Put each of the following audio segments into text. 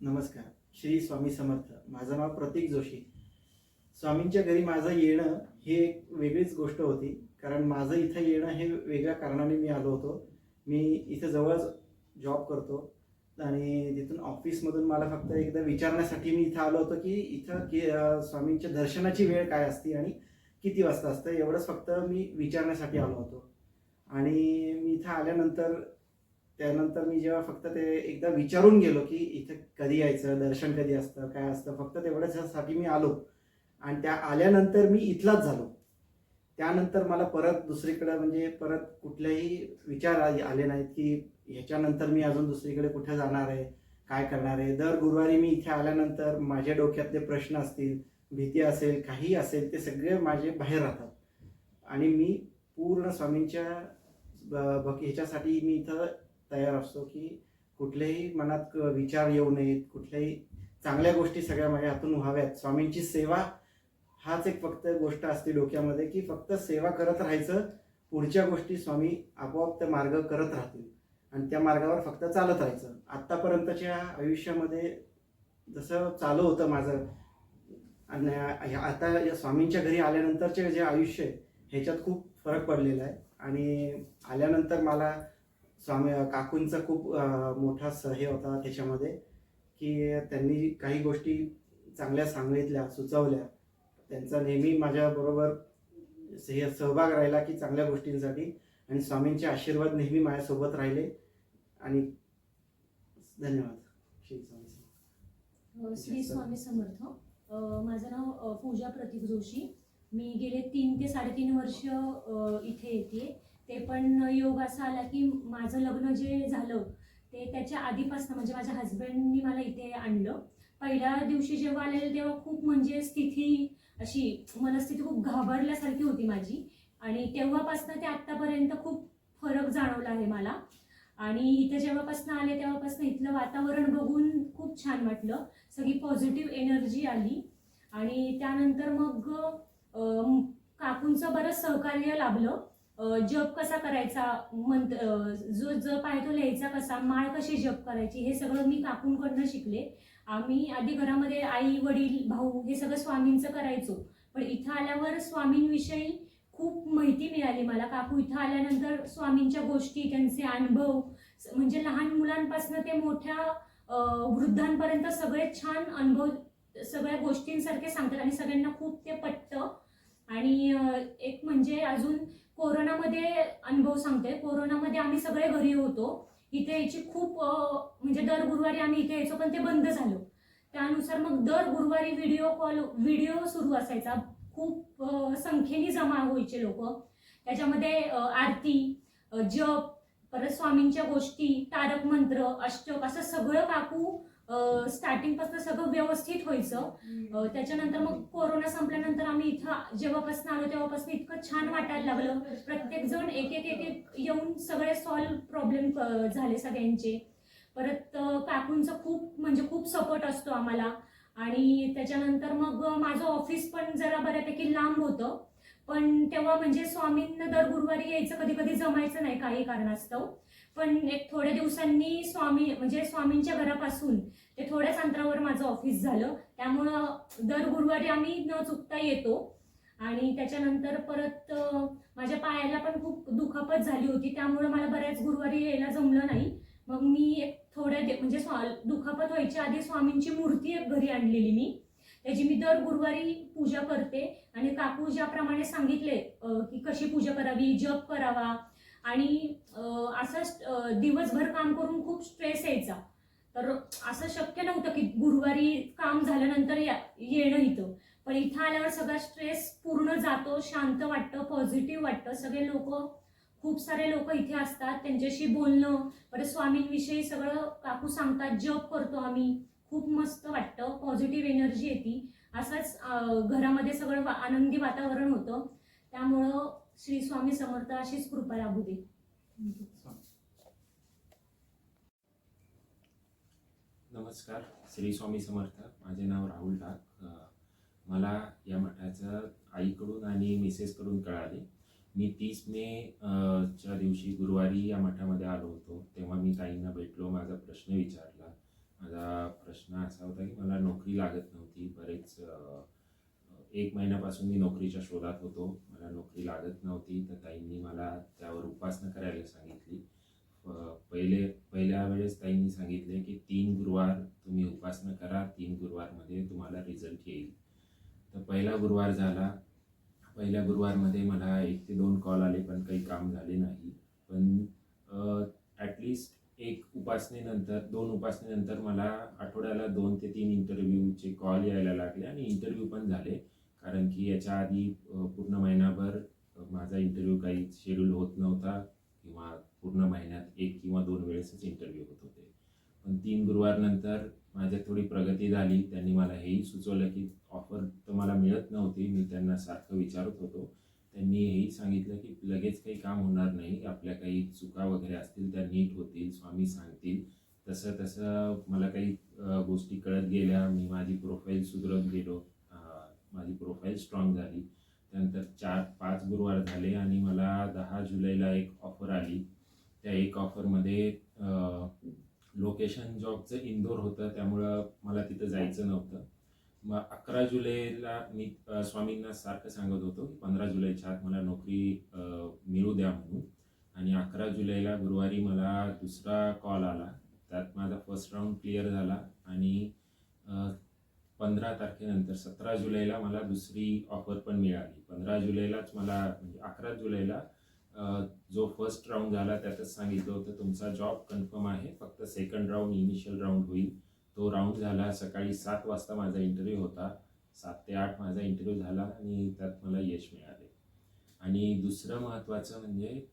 नमस्कार. श्री स्वामी समर्थ. माझं नाव प्रतीक जोशी. स्वामींच्या घरी माझं येणं ही एक वेगळीच गोष्ट होती. कारण माझं इथं येणं हे वेगळ्या कारणाने मी आलो होतो. मी इथं जवळच जॉब करतो. आणि तिथून ऑफिसमधून मला फक्त एकदा विचारण्यासाठी मी इथं आलो होतो की इथं की स्वामींच्या दर्शनाची वेळ काय असते आणि किती वाजता असतं? एवढंच फक्त मी विचारण्यासाठी आलो होतो. आणि मी इथं आल्यानंतर त्यानंतर मी जेव्हा फक्त ते एकदा विचारून गेलो की इथं कधी यायचं दर्शन कधी असतं काय असतं फक्त तेवढ्यासाठी मी आलो. आणि त्या आल्यानंतर मी इथलाच झालो. त्यानंतर मला परत दुसरीकडे म्हणजे परत कुठलेही विचार आ- आले नाहीत की ह्याच्यानंतर मी अजून दुसरीकडे कुठे जाणार आहे काय करणार आहे. दर गुरुवारी मी इथे आल्यानंतर माझ्या डोक्यातले प्रश्न असतील भीती असेल काही असेल ते सगळे माझे बाहेर राहतात. आणि मी पूर्ण स्वामींच्या ब- ह्याच्यासाठी मी इथं तयार असतो की कुठलेही मनात क- विचार येऊ नयेत कुठल्याही चांगल्या गोष्टी सगळ्या माझ्या हातून व्हाव्यात. स्वामींची सेवा हाच एक फक्त गोष्ट असते डोक्यामध्ये की फक्त सेवा करत राहायचं पुढच्या गोष्टी स्वामी आपोआप ते मार्ग करत राहतील. आणि त्या मार्गावर फक्त चालत राहायचं. आत्तापर्यंतच्या आयुष्यामध्ये जसं चालू होतं माझं आणि ह्या- आता या स्वामींच्या घरी आल्यानंतरचे जे आयुष्य आहे ह्याच्यात खूप फरक पडलेला आहे. आणि आल्यानंतर मला स्वामी काकूंचा खूप मोठा स हे होता त्याच्यामध्ये की त्यांनी काही गोष्टी चांगल्या सांगितल्या सुचवल्या. त्यांचा नेहमी माझ्याबरोबर हे सहभाग राहिला की चांगल्या गोष्टींसाठी आणि स्वामींचे आशीर्वाद नेहमी माझ्यासोबत राहिले आणि धन्यवाद. श्री स्वामी समर्थ. अ, श्री स्वामी समर्थ. अ, माझं नाव पूजा प्रतीक जोशी. मी गेले तीन ते साडेतीन वर्ष इथे येते. ते पण योग असा आला की माझं लग्न जे झालं ते त्याच्या आधीपासून म्हणजे माझ्या हस्बंडनी मला इथे आणलं. पहिल्या दिवशी जेव्हा आलेलं तेव्हा खूप म्हणजे स्थिती अशी मनस्थिती खूप घाबरल्यासारखी होती माझी. आणि तेव्हापासनं ते आत्तापर्यंत खूप फरक जाणवला आहे मला. आणि इथे जेव्हापासून आले तेव्हापासून इथलं वातावरण बघून खूप छान वाटलं. सगळी पॉझिटिव्ह एनर्जी आली. आणि त्यानंतर मग काकूंचं बरंच सहकार्य लाभलं. जप कसा करायचा? मंत्र जो जप आहे तो लिहायचा कसा? माळ कशी जप करायची? हे सगळं मी काकूंकडनं शिकले. आम्ही आधी घरामध्ये आई वडील भाऊ हे सगळं स्वामींचं करायचो. पण इथं आल्यावर स्वामींविषयी खूप माहिती मिळाली मला. काकू इथं आल्यानंतर स्वामींच्या गोष्टी त्यांचे अनुभव म्हणजे लहान मुलांपासून ते मोठ्या वृद्धांपर्यंत सगळे छान अनुभव सगळ्या गोष्टींसारखे सांगतात आणि सगळ्यांना खूप ते पटतं. आणि एक म्हणजे अजून कोरोनामध्ये अनुभव सांगते. कोरोनामध्ये आम्ही सगळे घरी होतो. इथे यायची खूप म्हणजे दर गुरुवारी आम्ही इथे यायचो पण ते बंद झालं. त्यानुसार मग दर गुरुवारी व्हिडिओ कॉल व्हिडिओ सुरू असायचा. खूप संख्येने जमा व्हायचे लोक. त्याच्यामध्ये आरती जप परत स्वामींच्या गोष्टी तारक मंत्र अष्टक असं सगळं काकू स्टार्टिंगपासून सगळं व्यवस्थित व्हायचं. त्याच्यानंतर मग कोरोना संपल्यानंतर आम्ही इथं जेव्हापासून आलो तेव्हापासून इतकं छान वाटायला लागलं. प्रत्येक जण एक एक एक येऊन सगळे सॉल्व्ह प्रॉब्लेम झाले सगळ्यांचे. परत काकूंचा खूप म्हणजे खूप सपोर्ट असतो आम्हाला. आणि त्याच्यानंतर मग माझं ऑफिस पण जरा बऱ्यापैकी लांब होतं. पण तेव्हा म्हणजे स्वामींना दर गुरुवारी यायचं कधी कधी जमायचं नाही काही कारणास्तव. पण एक थोड्या दिवसांनी स्वामी म्हणजे स्वामींच्या घरापासून ते थोड्याच अंतरावर माझं ऑफिस झालं. त्यामुळं दर गुरुवारी आम्ही न चुकता येतो. आणि त्याच्यानंतर परत माझ्या पायाला पण खूप दुखापत झाली होती. त्यामुळं मला बऱ्याच गुरुवारी यायला जमलं नाही. मग मी एक थोड्या म्हणजे स्वा दुखापत व्हायच्या आधी स्वामींची मूर्ती एक घरी आणलेली मी. त्याची मी दर गुरुवारी पूजा करते. आणि काकू ज्याप्रमाणे सांगितले की कशी पूजा करावी जप करावा आणि असं दिवसभर काम करून खूप स्ट्रेस यायचा. तर असं शक्य नव्हतं की गुरुवारी काम झाल्यानंतर या- येणं इथं. पण इथं आल्यावर सगळा स्ट्रेस पूर्ण जातो शांत वाटतं पॉझिटिव्ह वाटतं. सगळे लोक खूप सारे लोक इथे असतात त्यांच्याशी बोलणं परत स्वामींविषयी सगळं काकू सांगतात जप करतो आम्ही. खूप मस्त वाटतं पॉझिटिव्ह एनर्जी येते. असंच घरामध्ये सगळं आनंदी वातावरण होतं. त्यामुळं श्री स्वामी समर्थ अशीच कृपा लाभू दे. नमस्कार श्री स्वामी समर्थ. माझे नाव राहुल डाक. मला या मठाचं आईकडून आणि मिसेसकडून कळाले. मी तीस मे च्या दिवशी गुरुवारी या मठामध्ये आलो होतो. तेव्हा मी ताईंना भेटलो. माझा प्रश्न विचारला. माझा प्रश्न असा होता की मला नोकरी लागत नव्हती. बरेच एक महिन्यापासून मी नोकरीच्या शोधात होतो. मला नोकरी लागत नव्हती तर ताईंनी मला त्यावर उपासना करायला सांगितली. पहिले पहिल्या वेळेस ताईंनी सांगितले की तीन गुरुवार तुम्ही उपासना करा तीन गुरुवारमध्ये तुम्हाला रिझल्ट येईल. तर पहिला गुरुवार झाला. पहिल्या गुरुवारमध्ये मला एक ते दोन कॉल आले पण काही काम झाले नाही. पण उपासनेनंतर दोन उपासनेनंतर मला आठवड्याला दोन ते तीन इंटरव्ह्यूचे कॉल यायला लागले आणि इंटरव्ह्यू पण झाले. कारण की याच्या आधी पूर्ण महिनाभर माझा इंटरव्ह्यू काही शेड्यूल होत नव्हता किंवा पूर्ण महिन्यात एक किंवा दोन वेळेसच इंटरव्ह्यू होत होते. पण तीन गुरुवारनंतर माझ्यात थोडी प्रगती झाली. त्यांनी मला हेही सुचवलं की ऑफर तर मला मिळत नव्हती. मी त्यांना सारखं विचारत होतो. त्यांनी हेही सांगितलं की लगेच काही काम होणार नाही आपल्या काही चुका वगैरे असतील त्या नीट होतील स्वामी सांगतील. तसं तसं मला काही गोष्टी कळत गेल्या. मी माझी प्रोफाईल सुधरत गेलो. माझी प्रोफाईल स्ट्रॉंग झाली. त्यानंतर चार पाच गुरुवार झाले आणि मला दहा जुलैला एक ऑफर आली. त्या एक ऑफरमध्ये लोकेशन जॉबचं इंदोर होतं. त्यामुळं मला तिथं जायचं नव्हतं. मग अकरा जुलैला मी स्वामींना सारखं सांगत होतो की पंधरा जुलैच्या आत मला नोकरी मिळू द्या म्हणून. आणि अकरा जुलैला गुरुवारी मला दुसरा कॉल आला. त्यात माझा फर्स्ट राऊंड क्लिअर झाला आणि पंधरा तारखेनंतर सतरा जुलैला मला दुसरी ऑफर पण मिळाली. पंधरा जुलैलाच मला म्हणजे अकरा जुलैला जो फर्स्ट राऊंड झाला त्यातच सांगितलं होतं तुमचा जॉब कन्फर्म आहे फक्त सेकंड राऊंड इनिशियल राऊंड होईल. तो राऊंड झाला. सकाळी सात वाजता माझा इंटरव्ह्यू होता. सात ते आठ माझा इंटरव्ह्यू झाला आणि त्यात मला यश मिळाले. आणि दुसरं महत्त्वाचं म्हणजे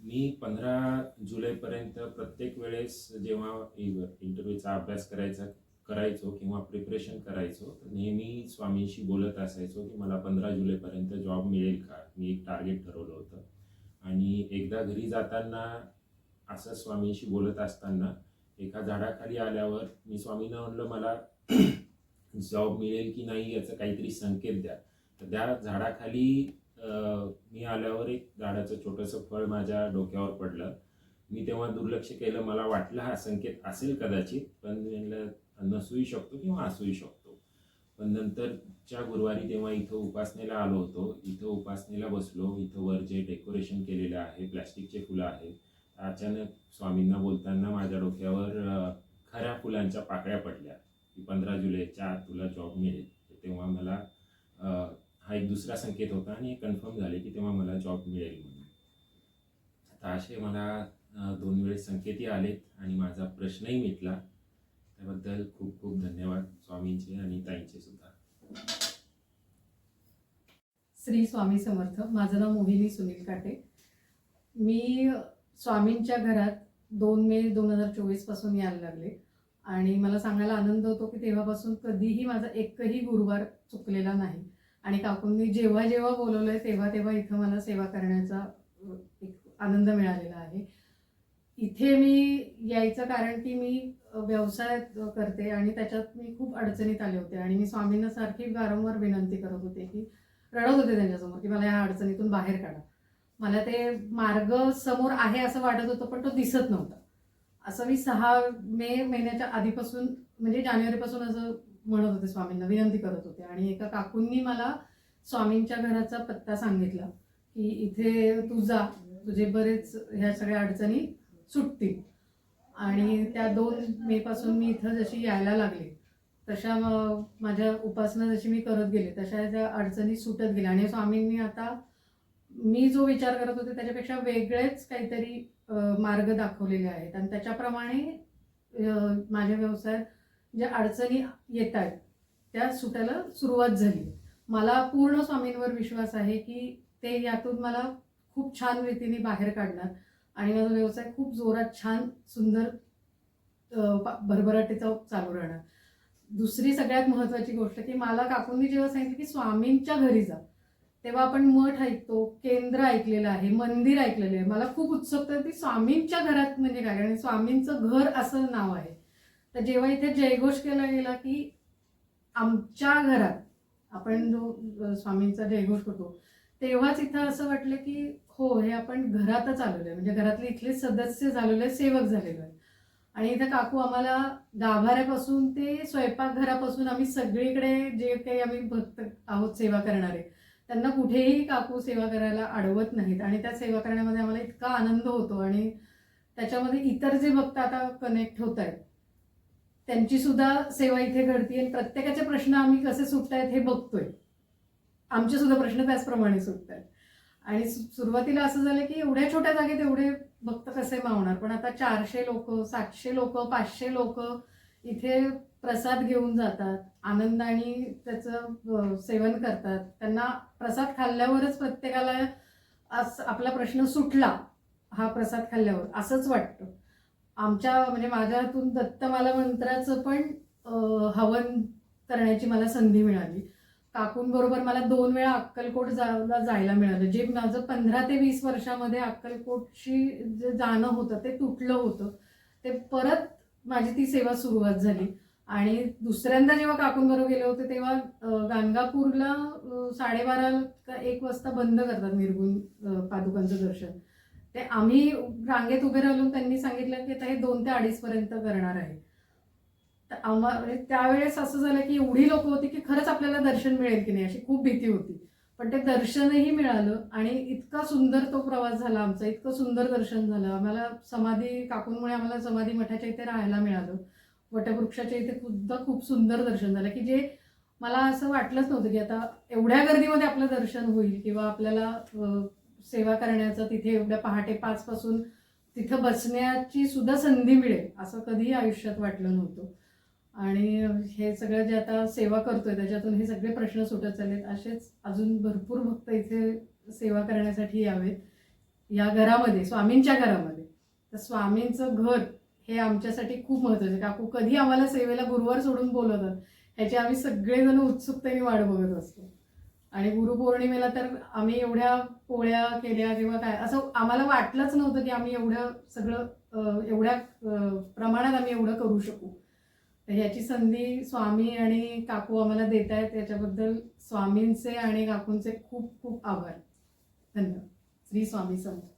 मी पंधरा जुलैपर्यंत प्रत्येक वेळेस जेव्हा इंटरव्ह्यूचा अभ्यास करायचा करायचो किंवा प्रिपरेशन करायचो तर नेहमी स्वामींशी बोलत असायचो की मला पंधरा जुलैपर्यंत जॉब मिळेल का? मी एक टार्गेट ठरवलं होतं. आणि एकदा घरी जाताना असं स्वामींशी बोलत असताना एका झाडाखाली आल्यावर मी स्वामींना म्हणलं मला जॉब मिळेल की नाही याचं काहीतरी संकेत द्या. तर त्या झाडाखाली मी आल्यावर एक झाडाचं छोटंसं फळ माझ्या डोक्यावर पडलं. मी तेव्हा दुर्लक्ष केलं. मला वाटलं हा संकेत असेल कदाचित पण म्हणलं नसूही शकतो किंवा असूही शकतो. पण नंतरच्या गुरुवारी तेव्हा इथं उपासनेला आलो होतो. इथं उपासनेला बसलो. इथं वर जे डेकोरेशन केलेलं आहे प्लॅस्टिकचे फुलं आहेत अचानक स्वामींना बोलताना माझ्या डोक्यावर खऱ्या फुलांच्या पाकळ्या पडल्या. की पंधरा जुलैच्या आत तुला जॉब मिळेल. तेव्हा मला हा एक दुसरा संकेत होता आणि कन्फर्म झाले की तेव्हा मला जॉब मिळेल म्हणून. आता असे मला दोन वेळेस संकेतही आलेत आणि माझा प्रश्नही मिटला. त्याबद्दल खूप खूप धन्यवाद स्वामींचे आणि ताईंचे सुद्धा. श्री स्वामी समर्थ. माझं नाव मोहिनी सुनील काटे. मी स्वामींच्या घरात दोन मे दोन हजार चोवीसपासून यायला लागले. आणि मला सांगायला आनंद होतो की तेव्हापासून कधीही माझा एकही गुरुवार चुकलेला नाही. आणि काकूंनी जेव्हा जेव्हा बोलवलं आहे तेव्हा तेव्हा इथं मला सेवा करण्याचा एक आनंद मिळालेला आहे. इथे मी यायचं कारण की मी व्यवसाय करते आणि त्याच्यात मी खूप अडचणीत आले होते. आणि मी स्वामींना सारखी वारंवार विनंती करत होते की रडत होते त्यांच्यासमोर की मला या अडचणीतून बाहेर काढा. मला ते मार्ग समोर आहे असं वाटत होतं पण तो दिसत नव्हता. असं मी सहा मे महिन्याच्या आधीपासून म्हणजे जानेवारीपासून असं म्हणत होते स्वामींना विनंती करत होते. आणि एका काकूंनी मला स्वामींच्या घराचा पत्ता सांगितला की इथे तू जा तुझे बरेच ह्या सगळ्या अडचणी सुटतील. आणि त्या दोन मे पासून मी इथं जशी यायला लागले तशा माझ्या उपासना जशी मी करत गेले तशा त्या अडचणी सुटत गेल्या. आणि स्वामींनी आता मी जो विचार करत होते त्याच्यापेक्षा वेगळेच काहीतरी मार्ग दाखवलेले आहेत. आणि त्याच्याप्रमाणे माझ्या व्यवसायात ज्या अडचणी येत आहेत त्या सुटायला सुरुवात झाली. मला पूर्ण स्वामींवर विश्वास आहे की ते यातून मला खूप छान रीतीने बाहेर काढणार. आणि माझा व्यवसाय खूप जोरात छान सुंदर भरभराटीचा चालू राहणार. दुसरी सगळ्यात महत्त्वाची गोष्ट की मला काकूंनी जेव्हा सांगितलं की स्वामींच्या घरी जा. तेव्हा आपण मठ ऐकतो केंद्र ऐकलेलं आहे मंदिर ऐकलेलं आहे. मला खूप उत्सुकता होती स्वामींच्या घरात म्हणजे काय? आणि स्वामींचं घर असं नाव आहे. तर जेव्हा इथे जयघोष केला गेला की आमच्या घरात आपण जो स्वामींचा जयघोष करतो तेव्हाच इथं असं वाटलं की हो हे आपण घरातच आलेलो आहे. म्हणजे घरातले इथले सदस्य झालेलो आहे सेवक झालेलो आहे आणि इथं काकू आम्हाला गाभाऱ्यापासून ते स्वयंपाकघरापासून आम्ही सगळीकडे जे काही आम्ही भक्त आहोत सेवा करणारे त्यांना कुठेही काकू सेवा करायला अडवत नाहीत. आणि त्या सेवा करण्यामध्ये आम्हाला इतका आनंद होतो आणि त्याच्यामध्ये इतर जे भक्त आता कनेक्ट होत आहेत त्यांची सुद्धा सेवा इथे घडते आणि प्रत्येकाचे प्रश्न आम्ही कसे सुटतायत हे बघतोय. आमचे सुद्धा प्रश्न त्याचप्रमाणे सुटत आहेत आणि सु- सुरुवातीला असं झालं की एवढ्या छोट्या जागेत एवढे भक्त कसे मावणार? पण आता चारशे लोक सातशे लोक पाचशे लोक इथे प्रसाद घेऊन जातात आनंदाने त्याचं सेवन करतात. त्यांना प्रसाद खाल्ल्यावरच प्रत्येकाला अस आपला प्रश्न सुटला हा प्रसाद खाल्ल्यावर असंच वाटतं. आमच्या म्हणजे माझ्या हातून दत्तमाला मंत्राचं पण हवन करण्याची मला संधी मिळाली. काकूंबरोबर मला दोन वेळा अक्कलकोट जायला जायला मिळालं. जे माझं पंधरा ते वीस वर्षामध्ये अक्कलकोटशी जे जाणं होतं ते तुटलं होतं. ते परत माझी ती सेवा सुरुवात झाली. आणि दुसऱ्यांदा जेव्हा काकूंबरोबर गेले होते तेव्हा गाणगापूरला साडेबारा का एक वाजता बंद करतात निर्गुण पादुकांचं दर्शन. ते आम्ही रांगेत उभे राहिलो त्यांनी सांगितलं की आता हे दोन ते अडीचपर्यंत करणार आहे. तर आम्हा म्हणजे त्यावेळेस असं झालं की एवढी लोक होती की खरंच आपल्याला दर्शन मिळेल की नाही अशी खूप भीती होती. पण ते दर्शनही मिळालं आणि इतका सुंदर तो प्रवास झाला आमचा इतकं सुंदर दर्शन झालं. आम्हाला समाधी काकूंमुळे आम्हाला समाधी मठाच्या इथे राहायला मिळालं. वटवृक्षाच्या इथे सुद्धा खूप सुंदर दर्शन झालं की जे मला असं वाटलंच नव्हतं की आता एवढ्या गर्दीमध्ये आपलं दर्शन होईल किंवा आपल्याला सेवा करण्याचं तिथे एवढ्या पहाटे पाच पासून तिथं बसण्याची सुद्धा संधी मिळेल असं कधीही आयुष्यात वाटलं नव्हतं. आणि हे सगळं जे आता सेवा करतोय त्याच्यातून हे सगळे प्रश्न सुटत चाललेत. असेच अजून भरपूर भक्त इथे सेवा करण्यासाठी यावेत. या घरामध्ये स्वामींच्या घरामध्ये. तर स्वामींचं घर हे आमच्यासाठी खूप महत्त्वाचे काकू कधी आम्हाला सेवेला गुरुवार सोडून बोलवतात ह्याची आम्ही सगळेजण उत्सुकतेने वाट बघत असतो. आणि गुरुपौर्णिमेला तर आम्ही एवढ्या पोळ्या केल्या किंवा काय असं आम्हाला वाटलंच नव्हतं की आम्ही एवढं सगळं एवढ्या प्रमाणात आम्ही एवढं करू शकू. तर ह्याची संधी स्वामी आणि काकू आम्हाला देत आहेत. त्याच्याबद्दल स्वामींचे आणि काकूंचे खूप खूप आभार. धन्यवाद. श्री स्वामी समर्थ.